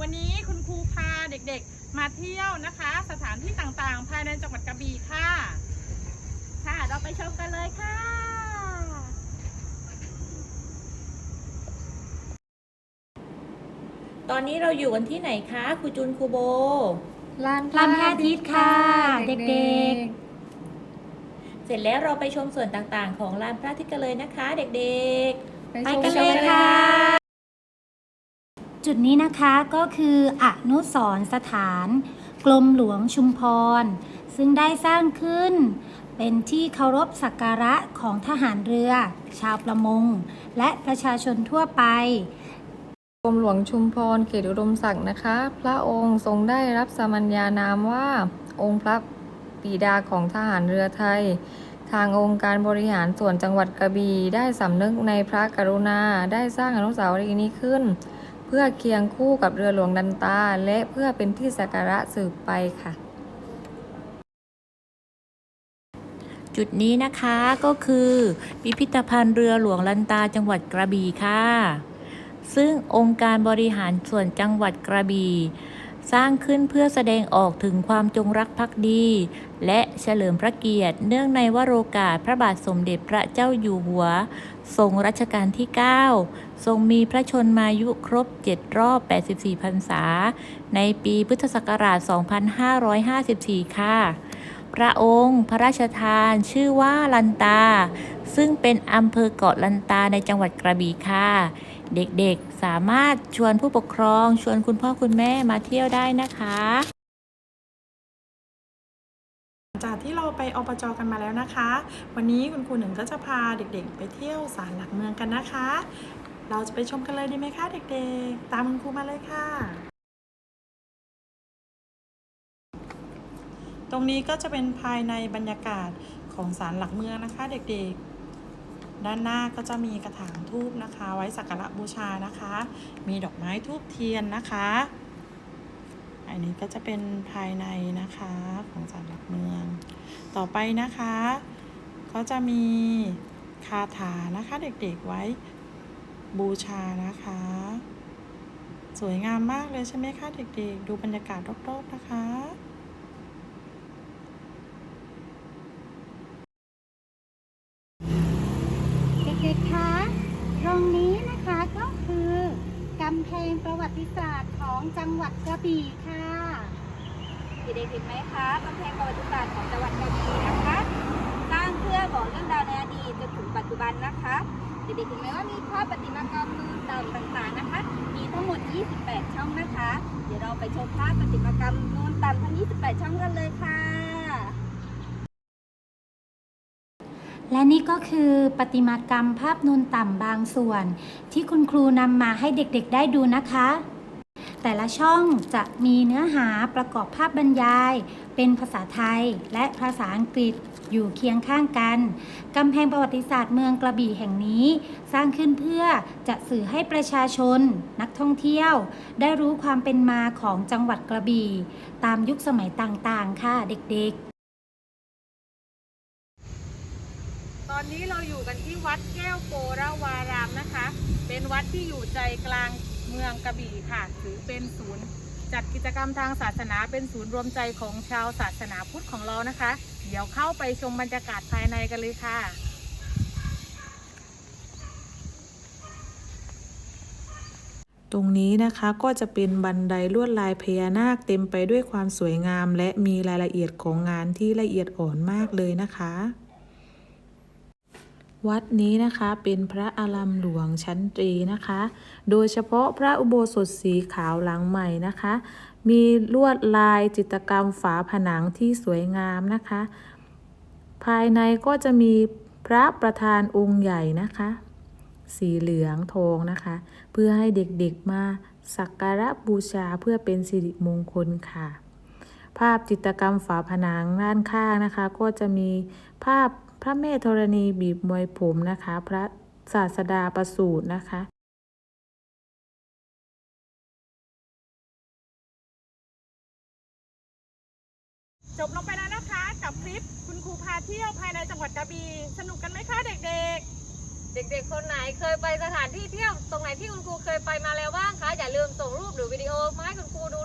วันนี้คุณครูพาเด็กๆ มาเที่ยวนะคะ สถานที่ต่างๆ ภายในจังหวัดกระบี่ค่ะ ค่ะเราไปชมกันเลยค่ะ ตอนนี้เราอยู่กันที่ไหนคะครูจุนครูโบลานลานพระอาทิตย์ค่ะ เด็กเสร็จแล้วเราไปชมส่วนต่างๆ ของลานพระอาทิตย์กันเลยนะคะ เด็กๆ ไปกันเลยค่ะ จุดนี้นะคะก็คืออนุสรสถานกรมหลวงชุมพร ซึ่งได้สร้างขึ้น เป็นที่เคารพสักการะของทหารเรือ ชาวประมง และประชาชนทั่วไปกรมหลวงชุมพรเขตอุดมศักดิ์นะคะ พระองค์ทรงได้รับสมัญญานามว่าองค์พระปิดาของทหารเรือไทย ทางองค์การบริหารส่วนจังหวัดกระบี่ได้สำนึกในพระกรุณาได้สร้างอนุสาวรีย์นี้ขึ้น เพื่อเคียงคู่กับเรือหลวงดันตา และเพื่อเป็นที่สักการะสืบไปค่ะ จุดนี้นะคะก็คือพิพิธภัณฑ์เรือหลวงลันตาจังหวัดกระบี่ค่ะ ซึ่งองค์การบริหารส่วนจังหวัดกระบี่ สร้างขึ้นเพื่อแสดงออกถึงความจงรักภักดี และเฉลิมพระเกียรติ เนื่องในวโรกาสพระบาทสมเด็จพระเจ้าอยู่หัว ทรงรัชกาลที่ 9 ทรงมีพระชนมายุครบ 7 รอบ 84 พรรษา ในปีพุทธศักราช 2554 ค่ะพระองค์พระราชทานชื่อว่าลันตา ซึ่งเป็นอำเภอเกาะลันตาในจังหวัดกระบี่ค่ะ เด็กๆ สามารถชวนผู้ปกครอง ชวนคุณพ่อคุณแม่มาเที่ยวได้นะคะ จากที่เราไปอบจกันมาแล้วนะคะ วันนี้คุณครูหนึ่งก็จะพาเด็กๆ ไปเที่ยวศาลหลักเมืองกันนะคะ เราจะไปชมกันเลยดีไหมคะเด็กๆ ตามคุณครูมาเลยค่ะ ตรงนี้ก็จะเป็นภายในบรรยากาศของศาลหลักเมืองนะคะ เด็กๆ ด้านหน้าก็จะมีกระถางทูบนะคะ ไว้สักการะบูชานะคะ มีดอกไม้ทูบเทียนนะคะ อันนี้ก็จะเป็นภายในนะคะของศาลหลักเมือง ต่อไปนะคะ ก็จะมีคาถานะคะเด็กๆไว้บูชานะคะ สวยงามมากเลยใช่ไหมคะเด็กๆ ดูบรรยากาศรอบๆนะคะ เด็กๆ คะ ตรงนี้นะคะก็คือกำแพง ประวัติศาสตร์ของจังหวัดกระบี่ค่ะเด็กๆเห็นไหมคะกำแพงประวัติศาสตร์ของจังหวัดกระบี่นะคะสร้างเพื่อบอกเรื่องราวในอดีตจนถึงปัจจุบันนะคะเด็กๆเห็นไหมว่ามีภาพประติมากรรมนูนต่าต่างๆนะคะ มีทั้งหมด 28 ช่องนะคะ เดี๋ยวเราไปชมภาพประติมากรรมนูนต่ำทั้ง 28 ช่องกันเลยค่ะ และนี่ก็คือประติมากรรมภาพนูนต่ำบางส่วน ที่คุณครูนำมาให้เด็กๆได้ดูนะคะ แต่ละช่องจะมีเนื้อหาประกอบภาพบรรยาย เป็นภาษาไทยและภาษาอังกฤษอยู่เคียงข้างกันกำแพงประวัติศาสตร์เมืองกระบี่แห่งนี้ สร้างขึ้นเพื่อจะสื่อให้ประชาชน นักท่องเที่ยว ได้รู้ความเป็นมาของจังหวัดกระบี่ ตามยุคสมัยต่างๆ ค่ะเด็กๆ ตอ นนี้เราอยู่กันที่วัดแก้วโกรวารามนะคะ เป็นวัดที่อยู่ใจกลางเมืองกระบี่ค่ะ ถือเป็นศูนย์ จัดกิจกรรมทางศาสนาเป็นศูนย์รวมใจของชาวศาสนาพุทธของเรานะคะ เดี๋ยวเข้าไปชมบรรยากาศภายในกันเลยค่ะตรงนี้นะคะก็จะเป็นบันไดลวดลายพญานาคเต็มไปด้วยความสวยงาม และมีรายละเอียดของงานที่ละเอียดอ่อนมากเลยนะคะ วัดนี้นะคะเป็นพระอารามหลวงชั้นตรีนะคะ โดยเฉพาะพระอุโบสถสีขาวหลังใหม่นะคะ มีลวดลายจิตรกรรมฝาผนังที่สวยงามนะคะ ภายในก็จะมีพระประธานองค์ใหญ่นะคะ สีเหลืองทองนะคะ เพื่อให้เด็กๆมาสักการะบูชาเพื่อเป็นสิริมงคลค่ะ ภาพจิตรกรรมฝาผนังด้านข้างนะคะ ก็จะมีภาพ พระแม่ธรณีบีบมวยผมนะคะ พระศาสดาประสูตินะคะจบลงไปแล้วนะคะ กับคลิปคุณครูพาเที่ยวภายในจังหวัดกระบี่สนุกกันไหมคะเด็กเด็กๆ คนไหนเคยไปสถานที่เที่ยวตรงไหนที่คุณครูเคยไปมาแล้วบ้างคะอย่าลืมส่งรูปหรือวิดีโอว์มาให้คุณครูดู